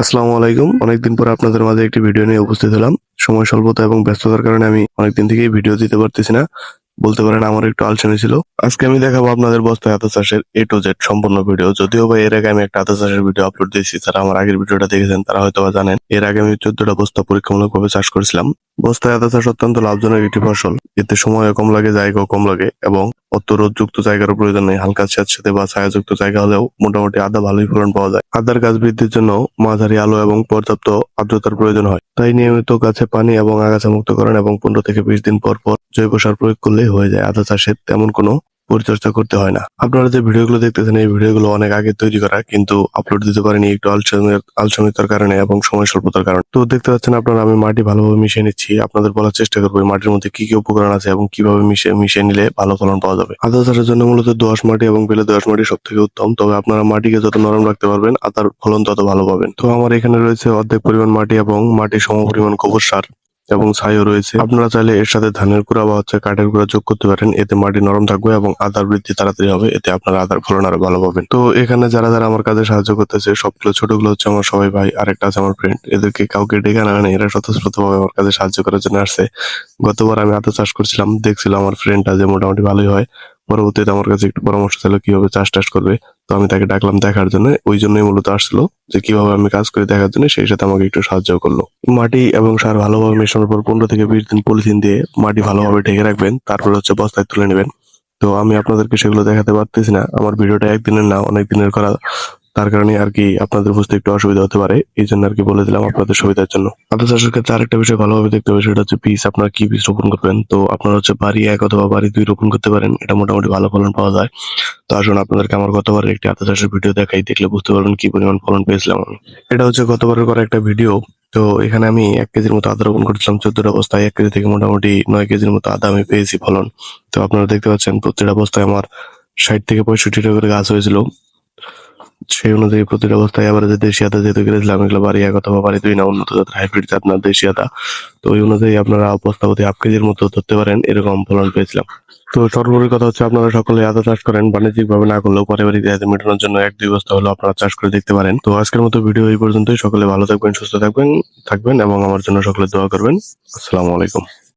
আসসালামু আলাইকুম। অনেকদিন পর আপনাদের মাঝে একটি ভিডিও নিয়ে উপস্থিত হলাম। সময় স্বল্পতা এবং ব্যস্ততার কারণে আমি অনেকদিন থেকেই ভিডিও দিতে পারতেছি না। বলতে পারেন আমার একটু আলসেমি ছিল। আজকে আমি দেখাবো আপনাদের বস্তায় আতা চাষের এ টু জেড সম্পূর্ণ ভিডিও। যদিও বা এর আগে আমি একটা আতা চাষের ভিডিও আপলোড দিয়েছি, তারা আমার আগের ভিডিওটা দেখেছেন, তারা হয়তো বা জানেন। এর আগে আমি চোদ্দটা বস্তা পরীক্ষামূলকভাবে চাষ করেছিলাম। বস্তায় আতা চাষ অত্যন্ত লাভজনক একটি ফসল। এতে সময় কম লাগে, জায়গাও কম লাগে এবং অত রোদযুক্ত জায়গারও প্রয়োজন নেই। হালকা স্যাঁতসেঁতে বা ছায়াযুক্ত জায়গা হলেও মোটামুটি আদা ভালোই ফলন পাওয়া যায়। আদার গাছ বৃদ্ধির জন্য মাঝারি আলো এবং পর্যাপ্ত আর্দ্রতার প্রয়োজন হয়। তাই নিয়মিত গাছে পানি এবং আগাছা মুক্তকরণ এবং পনেরো থেকে বিশ দিন পর পর জৈব সার প্রয়োগ করলেই হয়ে যায়। আদা চাষের তেমন কোনো পরিচর্যা করতে হয় না। আপনারা যে ভিডিওগুলো দেখতেছেন, এই ভিডিওগুলো অনেক আগে তৈরি করা, কিন্তু আপলোড দিতে পারেনি, একটু আলসেমির আলসেমিতার কারণে এবং সময় স্বল্পতার কারণে। তো দেখতে পাচ্ছেন আপনারা, আমি মাটি ভালোভাবে মিশিয়ে নিচ্ছি। আপনাদের বলার চেষ্টা করব মাটির মধ্যে কি কি উপকরণ আছে এবং কীভাবে মিশিয়ে নিলে ভালো ফলন পাওয়া যাবে। আদা চাষের জন্য মূলত দোআঁশ মাটি এবং বেলে দোআঁশ মাটি সব থেকে উত্তম। তবে আপনারা মাটিকে যত নরম রাখতে পারবেন, আদার ফলন তত ভালো পাবেন। তো আমার এখানে রয়েছে অর্ধেক পরিমাণ মাটি এবং মাটির সম পরিমাণ গোবর সার। এবং ছাইও রয়েছে। আপনারা চাইলে এর সাথে ধানের গুঁড়া বা হচ্ছে কাঠের গুঁড়া যোগ করতে পারেন। এতে মাটি নরম থাকবে এবং আদার বৃদ্ধি তাড়াতাড়ি হবে। এতে আপনারা আদার ফলন আরও ভালো পাবেন। তো এখানে যারা যারা আমার কাজে সাহায্য করতেছে, সবগুলো ছোটগুলো হচ্ছে আমার সবাই ভাই আর একটা আছে আমার ফ্রেন্ড এদেরকে কাউকে ডেকে আনা হয়নি এরা স্বতঃস্ফূর্ত ভাবে আমার কাজে সাহায্য করার জন্য আসছে। গতবার আমি আদা চাষ করছিলাম, দেখছিলাম আমার ফ্রেন্ডটা যে মোটামুটি ভালোই হয়। পরবর্তীতে আমার কাছে একটু পরামর্শ ছিল কীভাবে চাষ টাস করবে। তো আমি তাকে ডাকলাম দেখার জন্য। ওই জন্যই মূলত আসলো যে কীভাবে আমি কাজ করে দেখার জন্য, সেই সাথে আমাকে একটু সাহায্য করল। মাটি এবং সার ভালোভাবে মেশানোর পর পনেরো থেকে বিশ দিন পলিথিন দিয়ে মাটি ভালোভাবে ঢেকে রাখবেন, তারপর হচ্ছে বস্তায় তুলে নেবেন। তো আমি আপনাদেরকে সেগুলো দেখাতে পারতেছি না। আমার ভিডিওটা একদিনের না, অনেক দিনের করা তার কারণে আর কি আপনাদের বুঝতে একটু অসুবিধা হতে পারে। এই জন্য আর কি বলে দিলাম আপনাদের সুবিধার জন্য। আদা চাষের ক্ষেত্রে আরেকটা বিষয় ভালোভাবে দেখতে হবে, সেটা হচ্ছে বীজ আপনারা কি বীজ রোপণ করবেন? তো আপনারা হচ্ছে বাড়ি এক অথবা বাড়ি দুই রোপণ করতে পারেন, এটা মোটামুটি ভালো ফলন পাওয়া যায়। তো আসুন, আপনাদেরকে আমার গতবার একটি আদা চাষের ভিডিও দেখাই, দেখলে বুঝতে পারবেন কি পরিমাণ ফলন পেয়েছিলাম আমি। এটা হচ্ছে গতবারের করা একটা ভিডিও, তো এখানে আমি এক কেজির মতো আদা রোপণ করেছিলাম, চোদ্দটা বস্তায় এক কেজি থেকে মোটামুটি নয় কেজির মতো আদা আমি পেয়েছি ফলন। তো আপনারা দেখতে পাচ্ছেন প্রতিটা বস্তায় আমার ষাট থেকে পঁয়ষট্টিটা করে গাছ হয়েছিল। সেই অনুযায়ী প্রতিটা অবস্থায় আবার যে দেশি আদা যেহেতু কিনেছিলাম, এগুলো বাড়ি এক অথবা বাড়ি দুই না, উন্নত জাতের হাইব্রিড জাত না, দেশি আদা। তো ওই অনুযায়ী আপনারা বস্তাপতি হাফ কেজির মতো ধরতে পারেন, এরকম ফলন পেয়েছিলাম। তো সর্বোপরি কথা হচ্ছে, আপনারা সকলে আদা চাষ করেন বাণিজ্যিক ভাবে না করলেও পারিবারিক চাহিদা মেটানোর জন্য এক দুই বস্তা হলেও আপনারা চাষ করে দেখতে পারেন। তো আজকের মতো ভিডিও এই পর্যন্তই, সকলে ভালো থাকবেন, সুস্থ থাকবেন থাকবেন এবং আমার জন্য সকলে দোয়া করবেন। আসসালামু আলাইকুম।